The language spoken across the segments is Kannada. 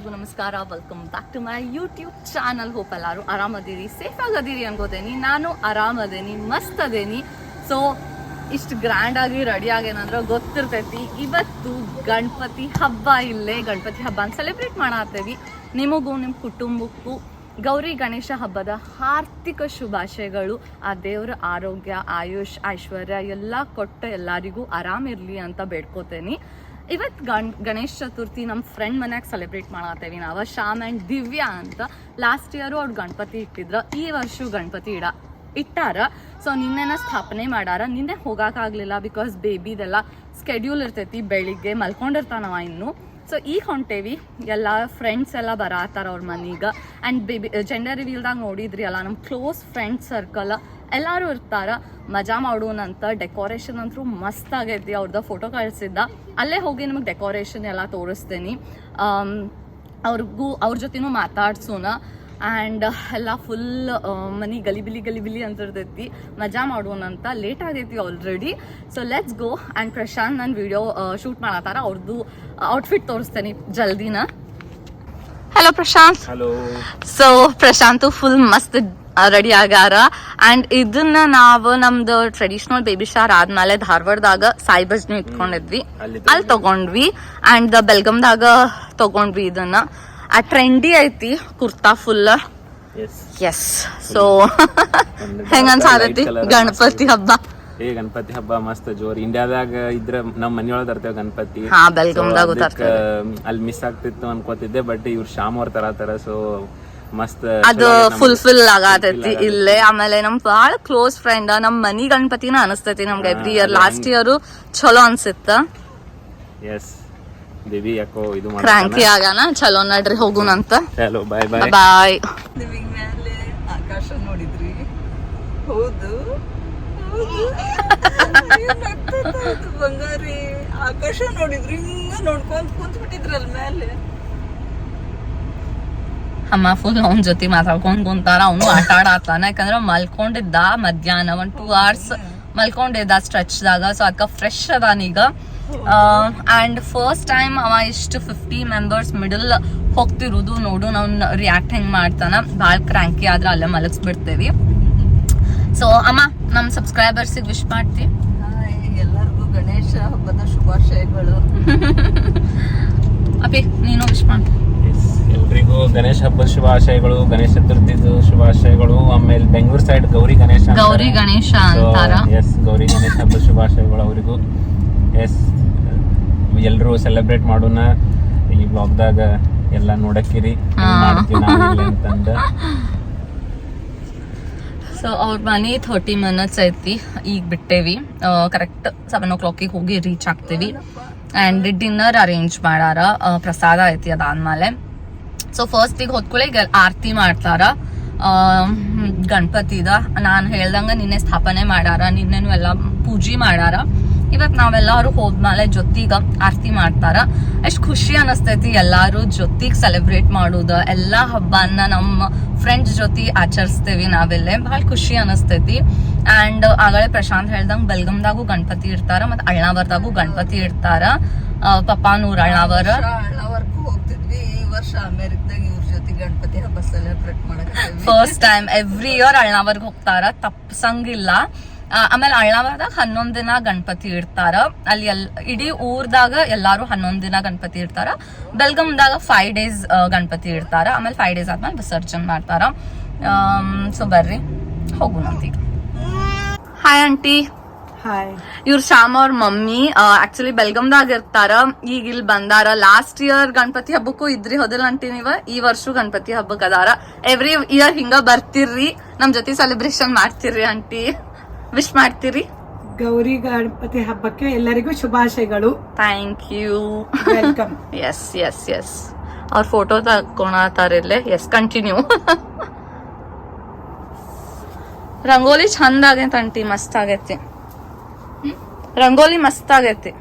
ಎಲ್ಲರಿಗೂ ನಮಸ್ಕಾರ. Welcome back to my YouTube channel hope ಎಲ್ಲರೂ ಆರಾಮದಿರಿ? ಸೇಫ್ ಆಗದಿರಿ ಅನ್ಕೋತೇನಿ. ನಾನು ಆರಾಮದೇನಿ ಮಸ್ತ್ ಅದೇನಿ ಸೊ ಇಷ್ಟು ಗ್ರ್ಯಾಂಡ್ ಆಗಿ ರೆಡಿ ಆಗೇನಂದ್ರೆ ಗೊತ್ತಿರ್ತೈತಿ. ಇವತ್ತು ಗಣಪತಿ ಹಬ್ಬ ಇಲ್ಲೇ. ಗಣಪತಿ ಹಬ್ಬನ ಸೆಲೆಬ್ರೇಟ್ ಮಾಡತ್ತೇವಿ. ನಿಮಗೂ ನಿಮ್ಮ ಕುಟುಂಬಕ್ಕೂ ಗೌರಿ ಗಣೇಶ ಹಬ್ಬದ ಹಾರ್ದಿಕ ಶುಭಾಶಯಗಳು. ಆ ದೇವರ ಆರೋಗ್ಯ, ಆಯುಷ್, ಐಶ್ವರ್ಯ ಎಲ್ಲ ಕೊಟ್ಟ ಎಲ್ಲರಿಗೂ ಆರಾಮಿರಲಿ ಅಂತ ಬೇಡ್ಕೋತೇನಿ. ಇವತ್ತು ಗಣ್, ಗಣೇಶ ಚತುರ್ಥಿ ನಮ್ಮ ಫ್ರೆಂಡ್ ಮನ್ಯಾಗ ಸೆಲೆಬ್ರೇಟ್ ಮಾಡತ್ತೇವಿ ನಾವು ಶ್ಯಾಮ್ ಆ್ಯಂಡ್ ದಿವ್ಯಾ ಅಂತ. ಲಾಸ್ಟ್ ಇಯರು ಅವ್ರು ಗಣಪತಿ ಇಟ್ಟಿದ್ರು. ಈ ವರ್ಷ ಗಣಪತಿ ಇಡ, ಇಟ್ಟಾರ. ಸೊ ನಿನ್ನೆನ ಸ್ಥಾಪನೆ ಮಾಡಾರ. ನಿನ್ನೆ ಹೋಗಾಕಾಗ್ಲಿಲ್ಲ ಬಿಕಾಸ್ ಬೇಬಿದೆಲ್ಲ ಸ್ಕೆಡ್ಯೂಲ್ ಇರ್ತೈತಿ. ಬೆಳಿಗ್ಗೆ ಮಲ್ಕೊಂಡಿರ್ತಾನವ ಇನ್ನು. ಸೊ ಈಗ ಹೊಂಟೇವಿ. ಎಲ್ಲ ಫ್ರೆಂಡ್ಸ್ ಎಲ್ಲ ಬರಾತಾರ ಅವ್ರ ಮನೀಗ. ಆ್ಯಂಡ್ ಬೇಬಿ ಜೆಂಡರ್ ರಿವೀಲ್ದಾಗ ನೋಡಿದ್ರಿ ಅಲ್ಲ ನಮ್ಮ ಕ್ಲೋಸ್ ಫ್ರೆಂಡ್ ಸರ್ಕಲ್ ಎಲ್ಲರೂ ಇರ್ತಾರ. ಮಜಾ ಮಾಡೋಣಂತ ಡೆಕೋರೇಷನ್ ಅಂತೂ ಮಸ್ತ್ ಆಗೈತಿ. ಅವ್ರದ್ದು ಫೋಟೋ ಕಳಿಸಿದ್ದ. ಅಲ್ಲೇ ಹೋಗಿ ನಿಮಗೆ ಡೆಕೋರೇಷನ್ ಎಲ್ಲ ತೋರಿಸ್ತೀನಿ. ಅವ್ರಿಗೂ ಅವ್ರ ಜೊತೆನೂ ಮಾತಾಡ್ಸೋಣ. ಆ್ಯಂಡ್ ಎಲ್ಲ ಫುಲ್ ಮನಿ ಗಲಿಬಿಲಿ ಗಲಿಬಿಲಿ ಅಂತ ಇರ್ತೈತಿ ಮಜಾ ಮಾಡೋಣ ಅಂತ ಲೇಟ್ ಆಗೈತಿ already so let's go and Prashant ನನ್ನ ವಿಡಿಯೋ ಶೂಟ್ ಮಾಡತ್ತಾರ. ಅವ್ರದ್ದು ಔಟ್ಫಿಟ್ ತೋರಿಸ್ತೇನೆ ಜಲ್ದಿನ. Hello Prashant hello so Prashant full ಮಸ್ತ್ ರೆಡಿ ಆಗ್ಯಾರ ಅಂಡ್ ಇದನ್ನ ನಾವು ನಮ್ದು ಟ್ರೆಡಿಷನಲ್ ಬೇಬಿ ಶಾರ್ ಆದ್ಮೇಲೆ ಧಾರವಾಡದಾಗ ಸಾಯಿಬಜ್ನು ಇಟ್ಕೊಂಡಿದ್ವಿ. ಅಲ್ಲಿ ತಗೊಂಡ್ವಿ. ಅಂಡ್ ಬೆಲ್ಗಮ್ದಾಗ ತಗೊಂಡ್ವಿ ಇದನ್ನ. ಆ ಟ್ರೆಂಡಿ ಐತಿ ಕುರ್ತಾ ಫುಲ್ ಎಸ್ ಸೊ ಹೆಂಗ ಅನ್ಸಾರತಿ ಗಣಪತಿ ಹಬ್ಬ. ಏ ಗಣಪತಿ ಹಬ್ಬ ಮಸ್ತ್ ಜೋರ್. ಇಂಡಿಯಾದಾಗ ಇದ್ರ ನಮ್ ಮನಿಯೊಳಗ ತರ್ತೇವೆ ಗಣಪತಿ. ಅಲ್ಲಿ ಮಿಸ್ ಆಗ್ತಿತ್ತು ಅನ್ಕೋತಿದ್ದೆ ಬಟ್ ಇವ್ರು ಶಾಮ್ ಅವ್ರ ತರತಾರ ಸೊ ಮಸ್ತ್ ಅದು ಫುಲ್ಫಿಲ್ ಆಗತೈತಿ ಇಲ್ಲೇ. ಆಮೇಲೆ ನಮ್ ಬಾಳ ಕ್ಲೋಸ್ ಫ್ರೆಂಡ್ ನಮ್ ಮನಿ ಗಣಪತಿನ ಅನಸ್ತೈತಿ ನಮ್ಗೆ ಎವ್ರಿ ಇಯರ್ ಲಾಸ್ಟ್ ಇಯರ್ ಚಲೋ ಅನ್ಸಿತ್ತ. ಎಸ್ ದೇವಿ ಯಾಕೋ ಇದು ಕ್ರಾಂಕಿ ಆಗಾನ ಚಲೋ ನಡ್ರಿ ಹೋಗುಣ ಅಂತ. ಚಲೋ ಬಾಯ್ ಬಾಯ್ ಬಾಯ್ ದಿವಿಗ್ ಮೇಲೆ ಆಕಾಶ ನೋಡಿದ್ರಿ? ಹೌದು. ಬಂಗಾರಿ? ಆಕಾಶ ನೋಡಿದ್ರಿ ಹಿಂಗ ನೋಡ್ಕೊಂತ ಕುಂತ ಬಿಟ್ಟಿದ್ರಲ್ ಮೇಲೆ ಅಮ್ಮ ಫುಲ್ ಅವ್ನ ಜೊತೆ ಮಾತಾಡ್ಕೊಂಡ್ ಕುಂತಾರ ಅವನು ಆಟ ಆಡತ್ತಾನ ಯಾಕಂದ್ರ ಮಲ್ಕೊಂಡಿದ್ದ ಮಧ್ಯಾಹ್ನ ಒಂದ್ ಟೂ ಅವರ್ಸ್ ಮಲ್ಕೊಂಡಿದ್ದ ಸ್ಟ್ರೆಚ್ ದಾಗ. ಸೊ ಅಕ್ಕ ಫ್ರೆಶ್ ಅದಾನೀಗ ಅಂಡ್ ಫಸ್ಟ್ ಟೈಮ್ ಅವ ಇಷ್ಟು ಫಿಫ್ಟಿ ಮೆಂಬರ್ಸ್ ಮಿಡಲ್ ಹೋಗ್ತಿರೋದು ನೋಡು. ನಾವ್ ರಿಯಾಕ್ಟ್ ಹೆಂಗ್ ಮಾಡ್ತಾನ. ಭಾಳ ಕ್ರ್ಯಾಂಕಿ ಆದ್ರೆ ಅಲ್ಲೇ ಮಲಗಿಸ್ಬಿಡ್ತೇವಿ. ಸೊ ಅಮ್ಮ ನಮ್ಮ ಸಬ್ಸ್ಕ್ರೈಬರ್ಸಿಗೆ ವಿಶ್ ಮಾಡ್ತಿ? ಎಲ್ಲರಿಗೂ ಗಣೇಶ ಹಬ್ಬದ ಶುಭಾಶಯಗಳು. ಅಪಿ ನೀನು ವಿಶ್ ಮಾಡ್ತಿ ಎಲ್ರಿಗೂ ಗಣೇಶ ಹಬ್ಬದ ಶುಭಾಶಯಗಳು ಗಣೇಶ ಚತುರ್ಥಿದು ಶುಭಾಶಯಗಳು. ಆಮೇಲೆ ಬೆಂಗಳೂರು ಸೈಡ್ ಗೌರಿ ಗಣೇಶ ಗೌರಿ ಗಣೇಶ ಅಂತಾರ. ಎಸ್ ಗೌರಿ ಗಣೇಶ ಹಬ್ಬದ ಶುಭಾಶಯಗಳು ಅವರಿಗೂ. ಎಸ್ ಎಲ್ಲರೂ ಸೆಲೆಬ್ರೇಟ್ ಮಾಡೋಣ. ಈ ಬ್ಲಾಗ್ದಾಗ ಎಲ್ಲ ನೋಡಕ್ಕಿರಿ. ಮಾಡ್ತೀವಿ ಅಂತಂದ. ಸೊ ಅವ್ರ ಮನೆ ಥರ್ಟಿ ಮಿನಿಟ್ಸ್ ಐತಿ. ಈಗ ಬಿಟ್ಟೇವಿ. ಕರೆಕ್ಟ್ ಸೆವೆನ್ ಓ ಕ್ಲಾಕಿಗೆ ಹೋಗಿ ರೀಚ್ ಆಗ್ತೀವಿ. ಆ್ಯಂಡ್ ಡಿನ್ನರ್ ಅರೇಂಜ್ ಮಾಡಾರ. ಪ್ರಸಾದ ಐತಿ ಅದಾದ್ಮೇಲೆ. ಸೊ ಫಸ್ಟ್ ಈಗ ಹೊತ್ಕೊಳ್ಳಿ ಈಗ ಆರತಿ ಮಾಡ್ತಾರ. ಗಣಪತಿದ. ನಾನು ಹೇಳ್ದಂಗ ನಿನ್ನೆ ಸ್ಥಾಪನೆ ಮಾಡಾರ, ನಿನ್ನೆನು ಎಲ್ಲ ಪೂಜೆ ಮಾಡಾರ. ಇವತ್ ನಾವೆಲ್ಲರೂ ಹೋದ್ಮೇಲೆ ಜೊತಿಗ ಆರತಿ ಮಾಡ್ತಾರ. ಎಷ್ಟ್ ಖುಷಿ ಅನಸ್ತೈತಿ ಎಲ್ಲಾರು ಜೊತಿಗ್ ಸೆಲೆಬ್ರೇಟ್ ಮಾಡುದ. ಎಲ್ಲಾ ಹಬ್ಬನ ನಮ್ಮ ಫ್ರೆಂಡ್ಸ್ ಜೊತೆ ಆಚರಿಸ್ತೇವಿ ನಾವೆಲ್ಲೇ. ಬಹಳ ಖುಷಿ ಅನಸ್ತೈತಿ. ಅಂಡ್ ಆಗಳೆ ಪ್ರಶಾಂತ್ ಹೇಳ್ದಂಗ್ ಬೆಲ್ಗಮ್ದಾಗೂ ಗಣಪತಿ ಇರ್ತಾರ ಮತ್ತು ಅಳ್ನಾವರ್ದಾಗೂ ಗಣಪತಿ ಇರ್ತಾರ ಪಪ್ಪಾನೂರ್ ಅಳ್ನಾವರ ವರ್ಷ ಅಮೆರಿಕದಾಗ ಇವ್ರ ಜೊತೆ ಗಣಪತಿ ಹಬ್ಬ ಸೆಲೆಬ್ರೇಟ್ ಮಾಡಕ್ ಫಸ್ಟ್ ಟೈಮ್ ಎವ್ರಿ ಇಯರ್ ಅಳ್ನಾವರ್ಗ್ ಹೋಗ್ತಾರ ತಪ್ಸಂಗಿಲ್ಲ. ಆಮೇಲೆ ಅಳ್ನಾವರ್ದಾಗ ಹನ್ನೊಂದ್ ದಿನ ಗಣಪತಿ ಇಡ್ತಾರ. ಅಲ್ಲಿ ಎಲ್ ಇಡೀ ಊರ್ದಾಗ ಎಲ್ಲಾರು ಹನ್ನೊಂದ್ ದಿನ ಗಣಪತಿ ಇಡ್ತಾರ. ಬೆಲ್ಗಮ್ದಾಗ ಫೈವ್ ಡೇಸ್ ಗಣಪತಿ ಇಡ್ತಾರ. ಆಮೇಲೆ ಫೈವ್ ಡೇಸ್ ಆದ್ಮೇಲೆ ವಿಸರ್ಜನ್ ಮಾಡ್ತಾರ. ಸೊ ಬರ್ರಿ ಹೋಗೋಣ ಹಾಯ್ ಆಂಟಿ ಇವ್ರ ಶ್ಯಾಮ್ ಅವ್ರ ಮಮ್ಮಿ ಆಕ್ಚುಲಿ ಬೆಲ್ಗಮ್ದಾಗ ಇರ್ತಾರ. ಈಗ ಇಲ್ಲಿ ಬಂದಾರ. ಲಾಸ್ಟ್ ಇಯರ್ ಗಣಪತಿ ಹಬ್ಬಕ್ಕೂ ಇದ್ರಿ ಹೋದಿಲ್ಲ ಅಂತೀನಿ ನೀವ? ಈ ವರ್ಷ ಗಣಪತಿ ಹಬ್ಬಕ್ಕೆ ಅದಾರ. ಎವ್ರಿ ಇಯರ್ ಹಿಂಗ ಬರ್ತಿರ್ರಿ. ನಮ್ ಜೊತೆ ಸೆಲೆಬ್ರೇಷನ್ ಮಾಡ್ತಿರ್ರಿ ಆಂಟಿ ವಿಶ್ ಮಾಡ್ತಿರಿ? ಗೌರಿ ಗಣಪತಿ ಹಬ್ಬಕ್ಕೆ ಎಲ್ಲರಿಗೂ ಶುಭಾಶಯಗಳು. Thank you welcome yes yes yes ಅವ್ರ ಫೋಟೋ ತಕೊಳತಾರ ಇಲ್ಲೇ. ಎಸ್ ಕಂಟಿನ್ಯೂ ರಂಗೋಲಿ ಚಂದ ಆಗೈತೆ ಆಂಟಿ ಮಸ್ತ್ ಆಗೈತಿ? ರಂಗೋಲಿ ಮಸ್ತ್ ಆಗೈತಿ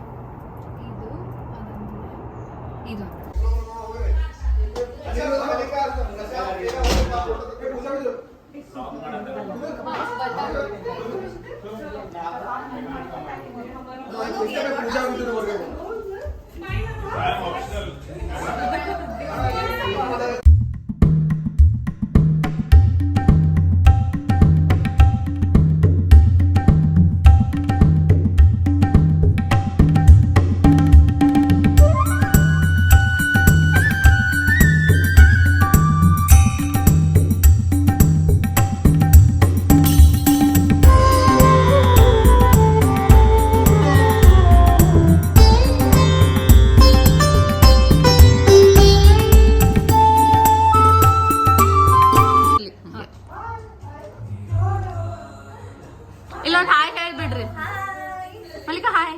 पहले कहा है?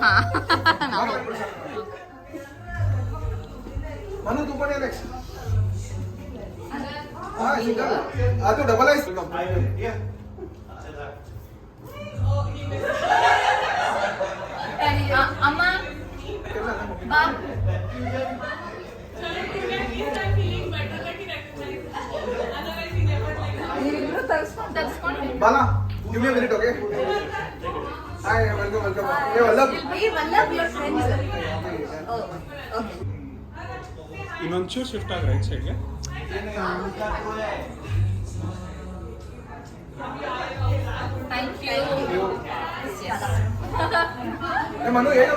हाँ। मनु तू पण एलेक्स हाँ हा तो डबल आहे अम्मा give me a minute, okay? Hi, welcome, welcome. Hi. Hey, Vallabh. Hey, Vallabh, your friends. Oh, okay. Imanchur shift ಆಗ ರೈಟ್ ಸೈಡ್ ಗೆ ಥ್ಯಾಂಕ್ ಯು ಮನು ಏನು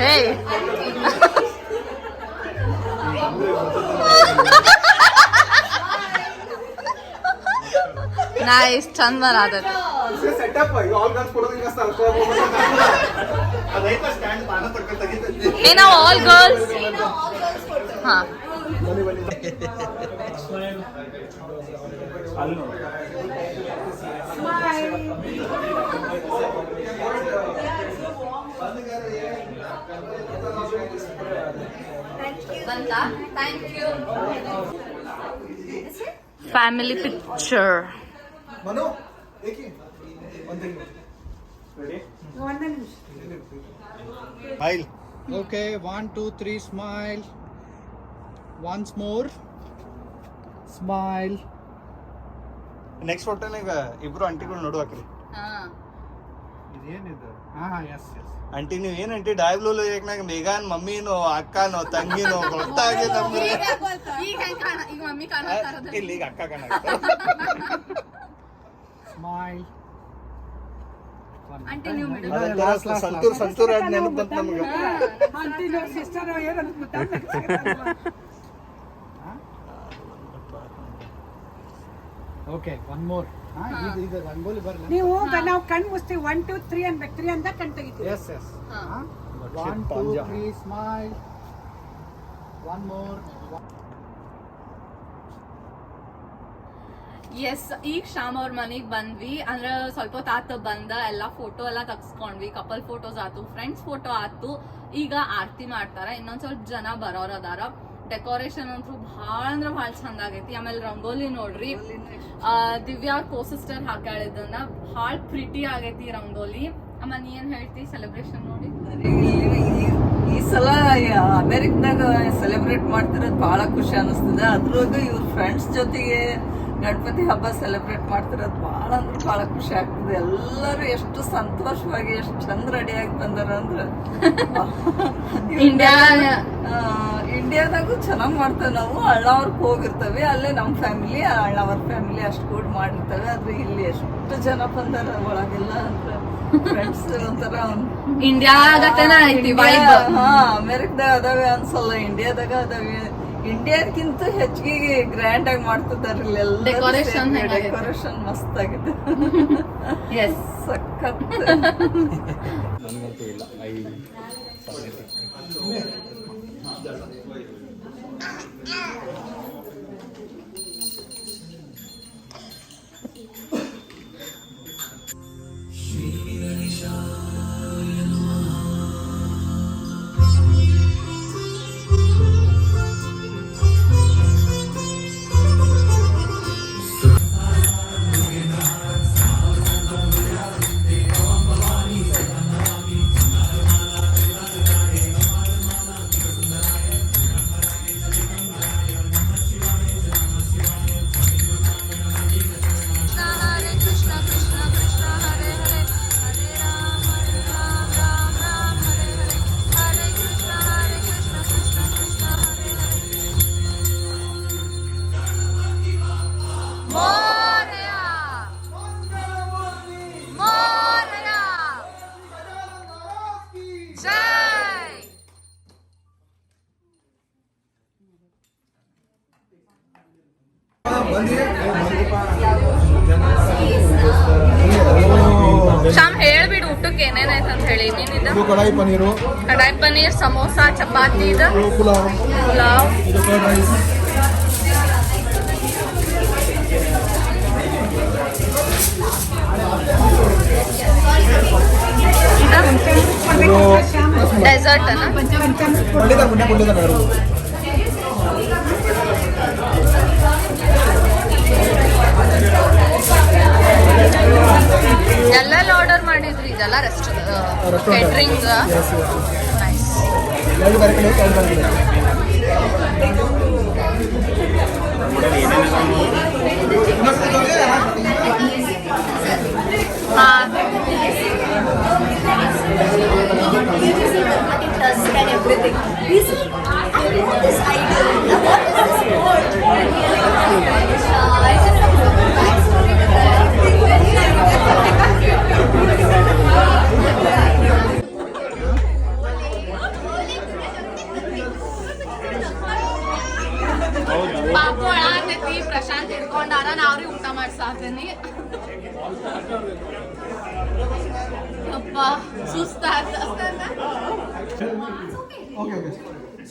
ಹೇ ನೈಸ್ ಚಂದ ಬರಾದತ್ ಸೆಟಪ್ ಆಲ್ ಗರ್ಲ್ಸ್ ಕೊಡೋದು ಒಂದು ರೆಡಿ ಒಂದೇ ನಿಮಿಷ Smile. Okay, one, two, three, smile. Once more. Smile. Next ಫೋಟೋನಾಗ ಇಬ್ರು ಆಂಟಿಗಳು ನೋಡುವಾಕ್ರಿ ಹಾ. ಇದೇನಿದು? ಹಾ ಎಸ್ ಎಸ್ ಆಂಟಿ ನೀವ್ ಏನ್ ಆಂಟಿ ಡಾಯ್ಬ್ಲೂಲು ಏಕ್ನಾಗ ಮೇಘಾನ್ ಮಮ್ಮಿನೋ ಅಕ್ಕನೋ ತಂಗಿನೋ ಗೊತ್ತಾಗಿ ನಮ್ಗೆ. ಇಲ್ಲಿ ಈಗ ಅಕ್ಕ ಕಾಣ ಸ್ಮೈಲ್ ಸಂತೂರ್ ಸಂತೂರ್ ನೆನಪು ಬಂತ ನಮ್ಗೆ. ಓಕೆ ಒನ್ ಮೋರ್ ನೀವು ನಾವು ಕಣ್ ಮುಸ್ತೀವಿ ಒನ್ ಟು ತ್ರೀ ಅನ್ಬೇಕು ತ್ರೀ ಅಂತ ಕಣ್ ತೆಗಿತೀವಿ. Yes yes one two three smile one more yes ಈಗ ಶ್ಯಾಮ್ ಅವ್ರ ಮನೆಗೆ ಬಂದ್ವಿ. ಅಂದ್ರೆ ಸ್ವಲ್ಪ ಹೊತ್ತು ಆತ ಬಂದ ಎಲ್ಲಾ ಫೋಟೋ ಎಲ್ಲ ತಗ್ಸ್ಕೊಂಡ್ವಿ. ಕಪಲ್ ಫೋಟೋಸ್ ಆತು ಫ್ರೆಂಡ್ಸ್ ಫೋಟೋ ಆತು. ಈಗ ಆರತಿ ಮಾಡ್ತಾರ. ಇನ್ನೊಂದ್ ಸ್ವಲ್ಪ ಜನ ಬರೋರ್ ಅದಾರ. ಡೆಕೋರೇಷನ್ ಅಂತೂ ಭಾಳ ಅಂದ್ರೆ ಭಾಳ ಚಂದ ಆಗೈತಿ. ಆಮೇಲೆ ರಂಗೋಲಿ ನೋಡ್ರಿ. ದಿವ್ಯಾ ಕೋ ಸಿಸ್ಟರ್ ಹಾಕ್ಯಾಳ ಇದನ್ನ ಭಾಳ ಪ್ರಿಟಿ ಆಗೈತಿ ರಂಗೋಲಿ. ಅಮ್ಮ ನೀ ಏನ್ ಹೇಳ್ತಿ? ಸೆಲೆಬ್ರೇಷನ್ ನೋಡಿ. ಈ- ಈ ಸಲ ಅಮೆರಿಕದಾಗ ಸೆಲೆಬ್ರೇಟ್ ಮಾಡ್ತಿರೋದು ಬಹಳ ಖುಷಿ ಅನಿಸ್ತದೆ. ಅದ್ರಾಗ ಇವ್ರ ಫ್ರೆಂಡ್ಸ್ ಜೊತೆಗೆ ಗಣಪತಿ ಹಬ್ಬ ಸೆಲೆಬ್ರೇಟ್ ಮಾಡ್ತಿರೋದು ಭಾಳ ಅಂದ್ರೆ ಭಾಳ ಖುಷಿ ಆಗ್ತದೆ. ಎಲ್ಲರೂ ಎಷ್ಟು ಸಂತೋಷವಾಗಿ ಎಷ್ಟು ಚಂದ ರೆಡಿಯಾಗಿ ಬಂದಾರ ಅಂದ್ರೆ ಇಂಡಿಯಾ ಇಂಡಿಯಾದಾಗೂ ಚೆನ್ನಾಗಿ ಮಾಡ್ತೇವೆ ನಾವು. ಅಳ್ಳವ್ರಿಗೆ ಹೋಗಿರ್ತೇವೆ. ಅಲ್ಲೇ ನಮ್ಮ ಫ್ಯಾಮಿಲಿ ಅಳ್ಳವ್ರ ಫ್ಯಾಮಿಲಿ ಅಷ್ಟು ಕೂಡ ಮಾಡಿರ್ತೇವೆ. ಆದ್ರೆ ಇಲ್ಲಿ ಎಷ್ಟು ಜನ ಬಂದಾರ ಒಳಗೆಲ್ಲ ಅಂದ್ರೆ ಫ್ರೆಂಡ್ಸ್ ಒಂಥರ ಹಾ ಅಮೇರಿಕದಾಗ ಅದಾವೆ ಅನ್ಸಲ್ಲ ಇಂಡಿಯಾದಾಗ ಅದಾವೆ ಇಂಡಿಯಾದಕ್ಕಿಂತ ಹೆಚ್ಚಿಗೆ ಗ್ರ್ಯಾಂಡ್ ಆಗಿ ಮಾಡ್ತಿದ್ದಾರೆ ಡೆಕೋರೇಷನ್? ಡೆಕೋರೇಷನ್ ಮಸ್ತ್ ಆಗಿದೆ. ಎಸ್ ಸಖತ್. ನನಗಂತೂ ಇಲ್ಲ. ಐ ಪುಲಾವ್. ಡೆಸರ್ಟ್ ಎಲ್ಲೆಲ್ಲ ಆರ್ಡರ್ ಮಾಡಿದ್ರಿ? ಇದೆಲ್ಲ restaurant. Catering. Nice and everything. This, I have this idea.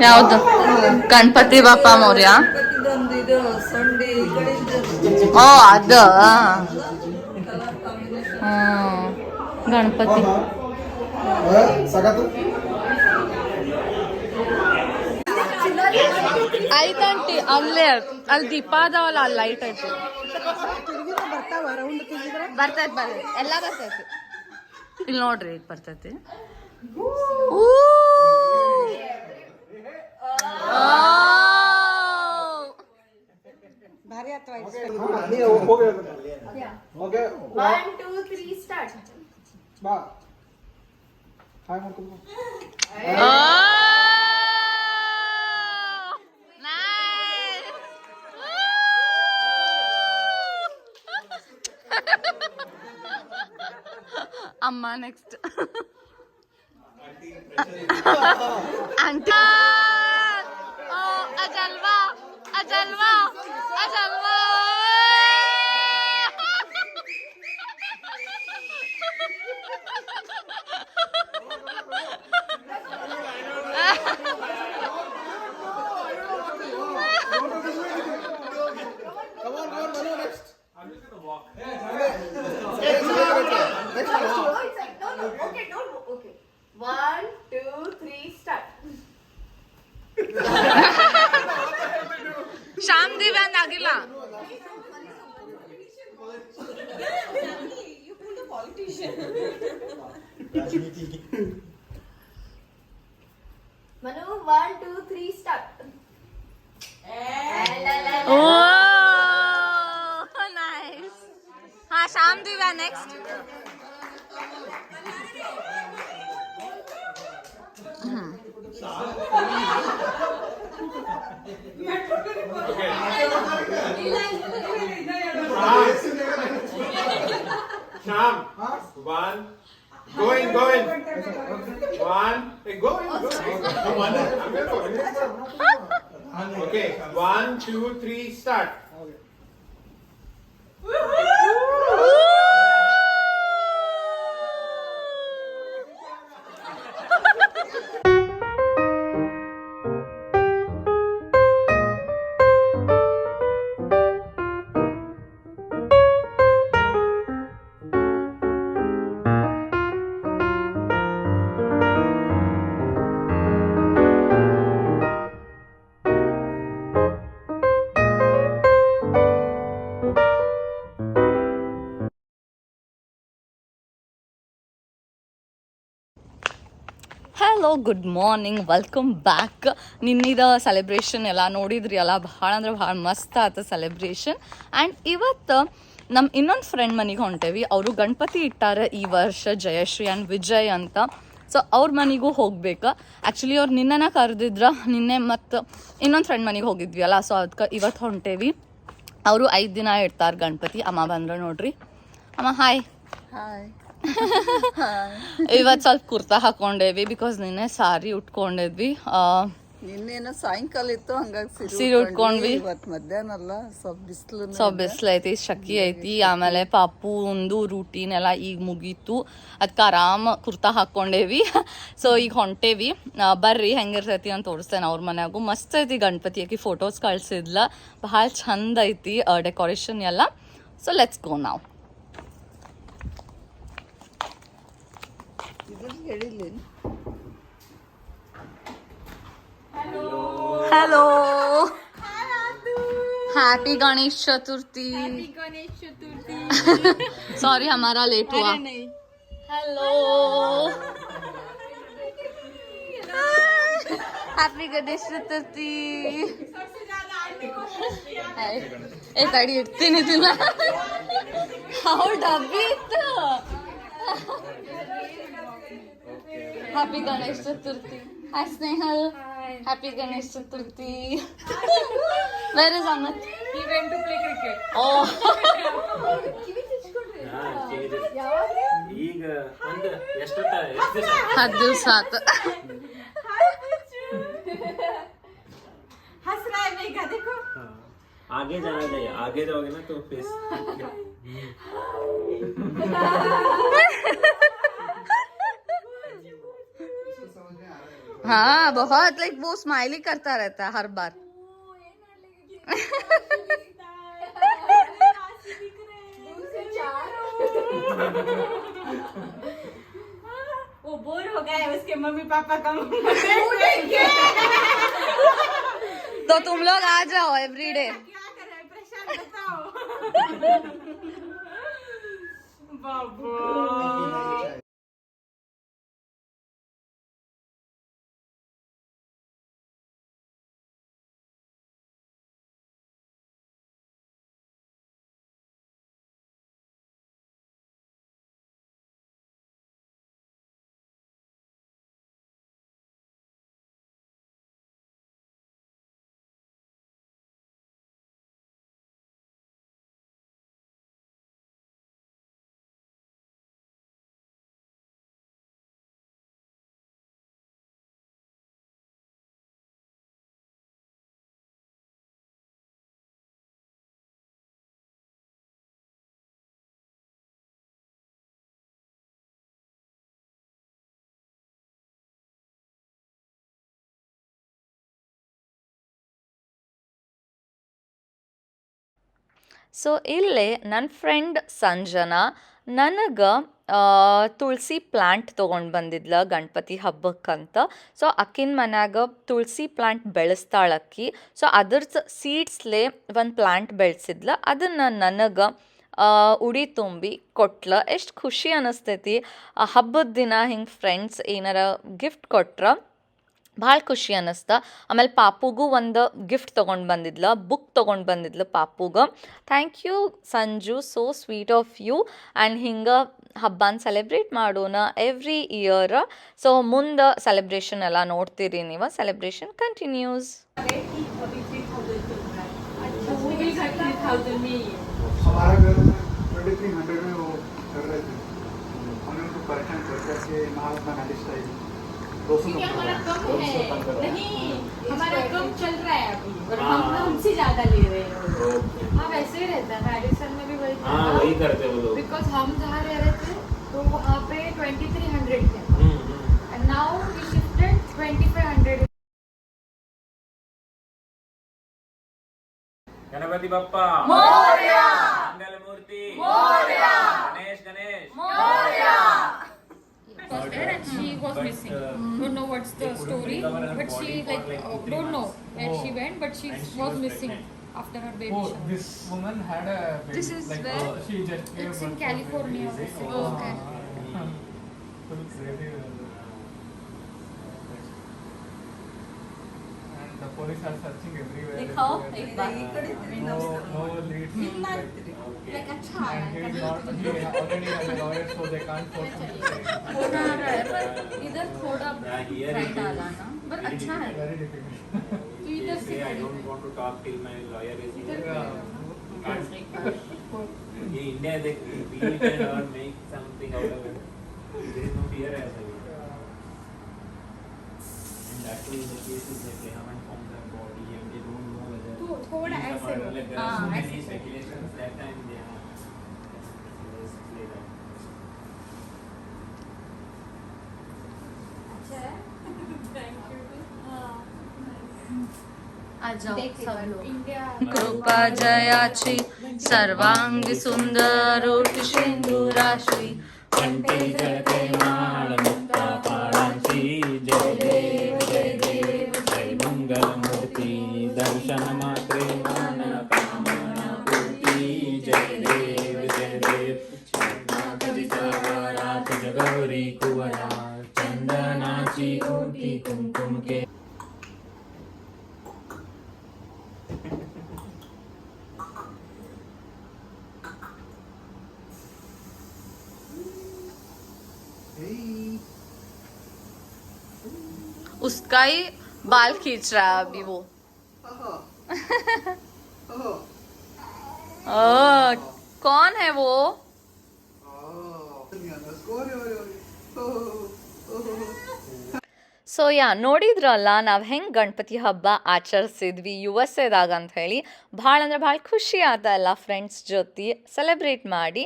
ಯಾವ್ದು? ಗಣಪತಿ ಬಾಪ ಮೌರ್ಯ? ಓ, ಅದ. ಗಣಪತಿ. ಐತಂಟಿ ಅಲ್ಲೇ, ಅಲ್ಲಿ ದೀಪ ಅದಾವಲ್ಲ ಅಲ್ಲಿ ಲೈಟ್ ಐತಿ. ಬರ್ತೈತಿ ಎಲ್ಲ ಬರ್ತೈತಿ. ಇಲ್ಲಿ ನೋಡ್ರಿ ಬರ್ತೈತಿ. ಊ. Oh! Okay. Okay. One, two, three, start. Oh! Nice. Amma next. Anta. 加油！加油！Sham Divya नागिला Manu one two three start oh nice हाँ शाम दिव्या नेक्स्ट हाँ One. One. Hey, go in, go in. I'm gonna go. Okay. One, two, three, start. Hello good morning welcome back ನಿನ್ನಿದ celebration ಎಲ್ಲ ನೋಡಿದ್ರಿ ಅಲ್ಲ? ಭಾಳ ಅಂದ್ರೆ ಭಾಳ ಮಸ್ತ್ ಆಯ್ತು ಸೆಲೆಬ್ರೇಷನ್ ಆ್ಯಂಡ್ ಇವತ್ತು ನಮ್ಮ ಇನ್ನೊಂದು ಫ್ರೆಂಡ್ ಮನೆಗೆ ಹೊಂಟೇವಿ. ಅವರು ಗಣಪತಿ ಇಟ್ಟಾರ ಈ ವರ್ಷ, ಜಯಶ್ರೀ ಆ್ಯಂಡ್ ವಿಜಯ್ ಅಂತ. ಸೊ ಅವ್ರ ಮನೆಗೂ ಹೋಗ್ಬೇಕು. ಆ್ಯಕ್ಚುಲಿ ಅವ್ರು ನಿನ್ನೆನ ಕರೆದಿದ್ರ. ನಿನ್ನೆ ಮತ್ತು ಇನ್ನೊಂದು ಫ್ರೆಂಡ್ ಮನೆಗೆ ಹೋಗಿದ್ವಿ ಅಲ್ಲ? ಸೊ ಅದಕ್ಕೆ ಇವತ್ತು ಹೊಂಟೇವಿ. ಅವರು ಐದು ದಿನ ಇಡ್ತಾರೆ ಗಣಪತಿ. ಅಮ್ಮ ಬಂದ್ರೆ ನೋಡ್ರಿ. ಅಮ್ಮ ಹಾಯ್ ಹಾಯ್ ಇವತ್ತು ಸ್ವಲ್ಪ ಕುರ್ತಾ ಹಾಕೊಂಡೇವಿ ಬಿಕಾಸ್ ನಿನ್ನೆ ಸಾರಿ ಉಟ್ಕೊಂಡಿದ್ವಿ. ನಿನ್ನೇನೋ ಸಾಯಂಕಾಲ ಇತ್ತು ಹಂಗಾಗಿ ಸೀರೆ ಉಟ್ಕೊಂಡ್ವಿ. ಇವತ್ತು ಮಧ್ಯಾಹ್ನ ಅಲ್ಲ ಸ್ವಲ್ಪ ಬಿಸಿಲು ಸ್ವಲ್ಪ ಬಿಸಿಲು ಐತಿ ಶಕಿ ಐತಿ ಆಮೇಲೆ ಪಾಪು ಒಂದು ರೂಟೀನ್ ಎಲ್ಲ ಈಗ ಮುಗೀತು. ಅದಕ್ಕೆ ಆರಾಮ ಕುರ್ತಾ ಹಾಕೊಂಡೇವಿ. ಸೊ ಈಗ ಹೊಂಟೇವಿ. ಬರ್ರಿ ಹೆಂಗಿರ್ತೈತಿ ಅಂತ ತೋರಿಸ್ತೇನೆ ಅವ್ರ ಮನ್ಯಾಗು. ಮಸ್ತ್ ಐತಿ ಗಣಪತಿ ಆಕಿ ಫೋಟೋಸ್ ಕಳ್ಸಿದ್ಲ. ಭಾಳ ಚಂದ ಐತಿ ಡೆಕೋರೇಷನ್ ಎಲ್ಲ. ಸೊ ಲೆಟ್ಸ್ ಗೋ ನಾವು hello. Happy Ganesh Chaturthi Ganesh Chaturthi sorry हमारा लेट हुआ. हेलो हैप्पी गणेश चतुर्थी एक आडी येते नाही तुला हो डबी Happy Ganesh Chaturthi hi Snehal happy Ganesh Chaturthi where is ಅಮತ್ He went to play cricket. ಓ ಈಗ ಒಂದು ಎಷ್ಟೊತ್ತ ಎಷ್ಟು ದಿವಸ ಹತ್ತು ದಿವಸ ಆತು हंस रहा है मेघा देखो आगे जाना चाहिए आगे जाओगे ना तो फेस हाँ बहुत लाइक वो स्माइली करता रहता है हर बार। वो बोर हो गए उसके मम्मी पापा का तो तुम लोग आ जाओ एवरी डे क्या कर रहे हैं प्रशांत बताओ। बाबा। ಸೊ ಇಲ್ಲಿ ನನ್ನ ಫ್ರೆಂಡ್ ಸಂಜನಾ ನನಗೆ ತುಳಸಿ ಪ್ಲ್ಯಾಂಟ್ ತೊಗೊಂಡು ಬಂದಿದ್ಲ ಗಣಪತಿ ಹಬ್ಬಕ್ಕಂತ. ಸೊ ಅಕ್ಕಿನ ಮನ್ಯಾಗ ತುಳಸಿ ಪ್ಲ್ಯಾಂಟ್ ಬೆಳೆಸ್ತಾಳಕ್ಕಿ ಸೊ ಅದ್ರ ಸೀಡ್ಸ್ಲೇ ಒಂದು ಪ್ಲ್ಯಾಂಟ್ ಬೆಳೆಸಿದ್ಲ. ಅದನ್ನು ನನಗೆ ಉಡಿ ತುಂಬಿ ಕೊಟ್ಲ. ಎಷ್ಟು ಖುಷಿ ಅನ್ನಿಸ್ತೈತಿ ಆ, ಹಬ್ಬದ ದಿನ ಹಿಂಗೆ ಫ್ರೆಂಡ್ಸ್ ಏನಾರ ಗಿಫ್ಟ್ ಕೊಟ್ರ. ಭಾಳ ಖುಷಿ ಅನ್ನಿಸ್ತ ಆಮೇಲೆ ಪಾಪುಗೂ ಒಂದು ಗಿಫ್ಟ್ ತೊಗೊಂಡು ಬಂದಿದ್ಲ ಬುಕ್ ತೊಗೊಂಡು ಬಂದಿದ್ಲು ಪಾಪುಗ thank you Sanju so sweet of you and ಹಿಂಗೆ ಹಬ್ಬನ ಸೆಲೆಬ್ರೇಟ್ ಮಾಡೋಣ ಎವ್ರಿ ಇಯರ್ ಸೊ ಮುಂದೆ ಸೆಲೆಬ್ರೇಷನ್ ಎಲ್ಲ ನೋಡ್ತೀರಿ ನೀವು ಸೆಲೆಬ್ರೇಷನ್ ಕಂಟಿನ್ಯೂಸ್ हमारा घर ट्वेंटी थ्री हंड्रेड में वो कर रहे थे हमने उनको परेशान कर करके महात्मा गांधी स्टाइल दो सौ क्योंकि हमारा कम है। हैं। नहीं हमारा कम चल रहा है अभी। और हम हमसे ज़्यादा ले रहे हैं। हाँ वैसे ही रहता है। मेडिसन में भी वही हाँ वही करते वो लोग। बिकॉज़ हम जहाँ रह रहे थे तो वहाँ पे ट्वेंटी थ्री हंड्रेड थे। And now we shifted twenty five hundred Ganpati Bappa. Mangal Murti Ganesh Ganesh. Was there and she was missing. don't know what's the story, but she like uh, don't know where she went, but she was missing after her baby shower. this woman had a baby, This is like, where? uh, she just gave It's in birth. California. Oh, okay. So it's really, uh, boys are searching everywhere. दिखाओ एक बार No, no leads. कितना like अच्छा And he is not, he already has a lawyer, so they can't force him. to take. थोड़ा आ रहा है पर इधर थोड़ा Yeah, here it bright is. आना ना पर Here it अच्छा is. है Very difficult. तो इधर से Say, I don't want to talk till my lawyer is here. In India, they create it or make something out of it. There is no fear as well. And that too, in the cases that they haven't थोड़ा ऐसे हाँ, हाँ। कृपा जयाची सर्वांगी सुंदर सिंधुराशी अंते जगते उसका ही बाल खींच रहा है अभी वो. ओ, कौन है वो? ಸೊ ಯಾ ನೋಡಿದ್ರಲ್ಲ, ನಾವು ಹೆಂಗೆ ಗಣಪತಿ ಹಬ್ಬ ಆಚರಿಸಿದ್ವಿ ಯು ಎಸ್ ಎದಾಗ ಅಂತ ಹೇಳಿ. ಭಾಳ ಅಂದ್ರೆ ಭಾಳ ಖುಷಿ ಆತ ಎಲ್ಲ ಫ್ರೆಂಡ್ಸ್ ಜೊತೆ ಸೆಲೆಬ್ರೇಟ್ ಮಾಡಿ.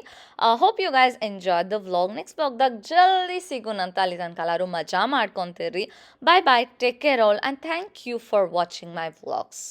Hope you guys enjoy the vlog next ವ್ಲಾಗ್ದಾಗ ಜಲ್ದಿ ಸಿಗೋಣಂತ ಅಲ್ಲಿ ತನಕ ಎಲ್ಲರೂ ಮಜಾ ಮಾಡ್ಕೊತೀರಿ bye bye take care all and thank you for watching my vlogs